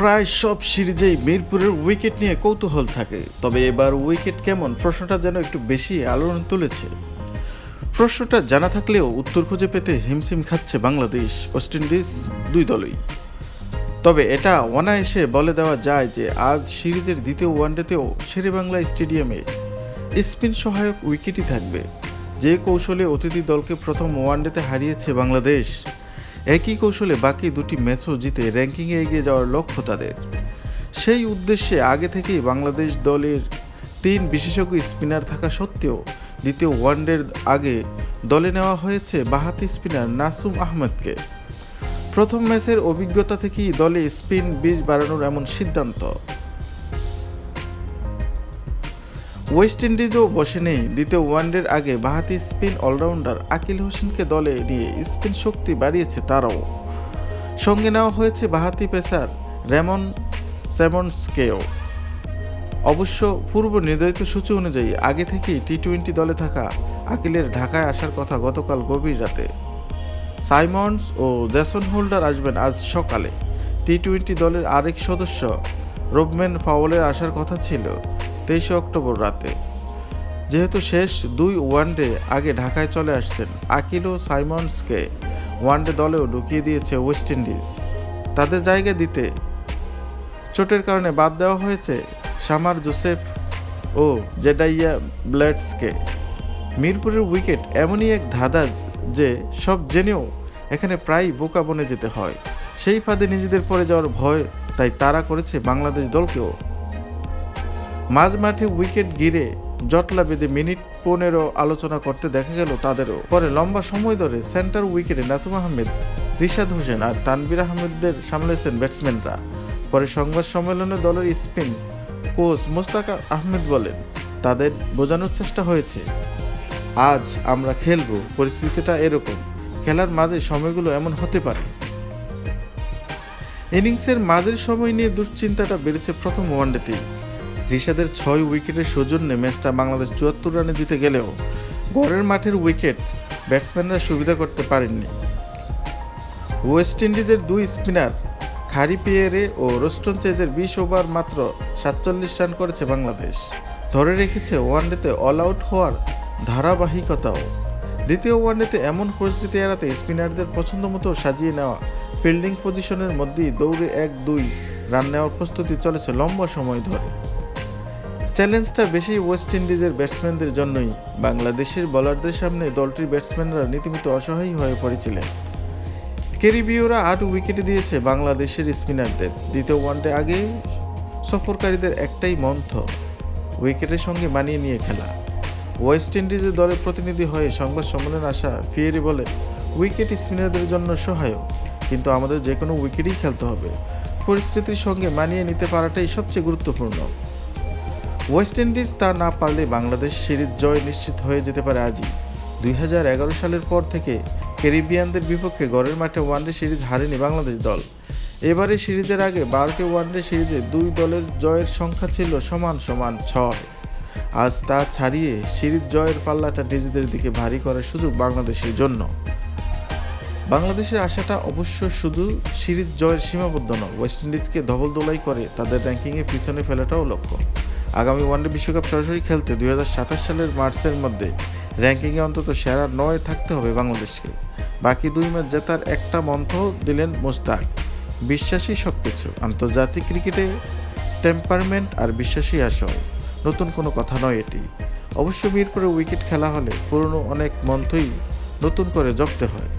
প্রায় সব সিরিজেই মিরপুরের উইকেট নিয়ে কৌতূহল থাকে। তবে এবার উইকেট কেমন প্রশ্নটা যেন একটু বেশি আলোড়ন তুলেছে। প্রশ্নটা জানা থাকলেও উত্তর খুঁজে পেতে হিমশিম খাচ্ছে বাংলাদেশ, ওয়েস্ট ইন্ডিজ দুই দলই। তবে এটা অনায়াসে বলে দেওয়া যায় যে আজ সিরিজের দ্বিতীয় ওয়ানডেতেও শেরেবাংলা স্টেডিয়ামে স্পিন সহায়ক উইকেটই থাকবে। যে কৌশলে অতিথি দলকে প্রথম ওয়ানডেতে হারিয়েছে বাংলাদেশ একই কৌশলে বাকি দুটি ম্যাচও জিতে র্যাঙ্কিংয়ে এগিয়ে যাওয়ার লক্ষ্য তাদের। সেই উদ্দেশ্যে আগে থেকেই বাংলাদেশ দলের তিন বিশেষজ্ঞ স্পিনার থাকা সত্ত্বেও দ্বিতীয় ওয়ানডের আগে দলে নেওয়া হয়েছে বাহাতি স্পিনার নাসুম আহমেদকে। প্রথম ম্যাচের অভিজ্ঞতা থেকেই দলে স্পিন বীজ বাড়ানোর এমন সিদ্ধান্ত। ওয়েস্ট ইন্ডিজও বসে নেই দ্বিতীয় ওয়ানডের আগে বাহাতি স্পিন অলরাউন্ডার আকিল হোসেনকে দলে নিয়ে স্পিন শক্তি বাড়িয়েছে তারাও। সঙ্গে নেওয়া হয়েছে বাহাতি পেসার রেমন স্যামন্সকেও। অবশ্য পূর্ব নির্ধারিত সূচি অনুযায়ী আগে থেকেই টি টোয়েন্টি দলে থাকা আকিলের ঢাকায় আসার কথা গতকাল গভীর রাতে। সাইমন্স ও জ্যাসন হোল্ডার আসবেন আজ সকালে। টি টোয়েন্টি দলের আরেক সদস্য রোবম্যান ফাউলের আসার কথা ছিল। তেইশে অক্টোবর রাতে। যেহেতু শেষ দুই ওয়ানডে আগে ঢাকায় চলে আসছেন আকিলো সাইমন্সকে, ওয়ানডে দলেও ঢুকিয়ে দিয়েছে ওয়েস্ট ইন্ডিজ। তাদের জায়গা দিতে চোটের কারণে বাদ দেওয়া হয়েছে সামার জোসেফ ও জেডাইয়া ব্লেডসকে। মিরপুরের উইকেট এমনই এক ধাঁধা যে সব জেনেও এখানে প্রায় বোকা বনে যেতে হয়। সেই ফাঁদে নিজেদের পড়ে যাওয়ার ভয় তাই তারা করেছে বাংলাদেশ দলকেও। মাঝ মাঠে উইকেট ঘিরে জটলা বেঁধে মিনিট পনেরো আলোচনা করতে দেখা গেল তাদেরও। পরে লম্বা সময় ধরে সেন্টার উইকেটে নাসুম আহমেদ, রিশাদ হোসেন আর তানবির আহমেদদের সামলেছেন ব্যাটসম্যানরা। পরে সংবাদ সম্মেলনে দলের স্পিন কোচ মোস্তাক আহমেদ বলেন, তাদের বোঝানোর চেষ্টা হয়েছে। আজ আমরা খেলব। পরিস্থিতিটা এরকম। খেলার মাঝে সময়গুলো এমন হতে পারে। ইনিংসের মাঝের সময় নিয়ে দুশ্চিন্তাটা বেড়েছে প্রথম ওয়ানডেতেই। রিশাদের ছয় উইকেটের সৌজন্যে ম্যাচটা বাংলাদেশ চুয়াত্তর রানে জিতে গেলেও গড়ের মাঠের উইকেট ব্যাটসম্যানরা সুবিধা করতে পারেননি। ওয়েস্ট ইন্ডিজের দুই স্পিনার খারি পিয়েরে ও রোস্টন চেজের বিশ ওভার মাত্র সাতচল্লিশ রান করেছে বাংলাদেশ। ধরে রেখেছে ওয়ানডেতে অল আউট হওয়ার ধারাবাহিকতাও। দ্বিতীয় ওয়ানডেতে এমন পরিস্থিতি এড়াতে স্পিনারদের পছন্দ মতো সাজিয়ে নেওয়া ফিল্ডিং পজিশনের মধ্যেই দৌড়ে এক দুই রান নেওয়ার প্রস্তুতি চলেছে লম্বা সময় ধরে। চ্যালেঞ্জটা বেশি ওয়েস্ট ইন্ডিজের ব্যাটসম্যানদের জন্যই। বাংলাদেশের বোলারদের সামনে দলটির ব্যাটসম্যানরা রীতিমতো অসহায় হয়ে পড়েছিলেন। ক্যারিবীয়রা আট উইকেট দিয়েছে বাংলাদেশের স্পিনারদের। দ্বিতীয় ওয়ানডে আগে সফরকারীদের একটাই মন্থ, উইকেটের সঙ্গে মানিয়ে নিয়ে খেলা। ওয়েস্ট ইন্ডিজের দলের প্রতিনিধি হয়ে সংবাদ সম্মেলনে আসা ফিয়েরি বলে, উইকেট স্পিনারদের জন্য সহায়ক, কিন্তু আমাদের যে কোনো উইকেটই খেলতে হবে। পরিস্থিতির সঙ্গে মানিয়ে নিতে পারাটাই সবচেয়ে গুরুত্বপূর্ণ। ওয়েস্ট ইন্ডিজ তা না পারলে বাংলাদেশ সিরিজ জয় নিশ্চিত হয়ে যেতে পারে আজই। দুই হাজার এগারো সালের পর থেকে ক্যারিবিয়ানদের বিপক্ষে গড়ের মাঠে ওয়ানডে সিরিজ হারেনি বাংলাদেশ দল। এবারে সিরিজের আগে বারোটি ওয়ানডে সিরিজে দুই দলের জয়ের সংখ্যা ছিল সমান সমান ছয়। আজ তা ছাড়িয়ে সিরিজ জয়ের পাল্লাটা নিজেদের দিকে ভারী করার সুযোগ বাংলাদেশের জন্য। বাংলাদেশের আশাটা অবশ্য শুধু সিরিজ জয়ের সীমাবদ্ধ নয়, ওয়েস্ট ইন্ডিজকে ধবল দোলাই করে তাদের র্যাঙ্কিংয়ে পিছনে ফেলাটাও লক্ষ্য। আগামী ওয়ানডে বিশ্বকাপ সরাসরি খেলতে দুই হাজার সাতাশ সালের মার্চের মধ্যে র্যাঙ্কিংয়ে অন্তত সেরা নয় থাকতে হবে বাংলাদেশকে। বাকি দুই ম্যাচ জেতার একটা মন্থ দিলেন মুস্তাক বিশ্বাসী সব কিছু আন্তর্জাতিক ক্রিকেটে টেম্পারমেন্ট আর বিশ্বাসী আসয় নতুন কোনো কথা নয় এটি। অবশ্য মিরপুরে উইকেট খেলা হলে পুরনো অনেক মন্থই নতুন করে জপতে হয়।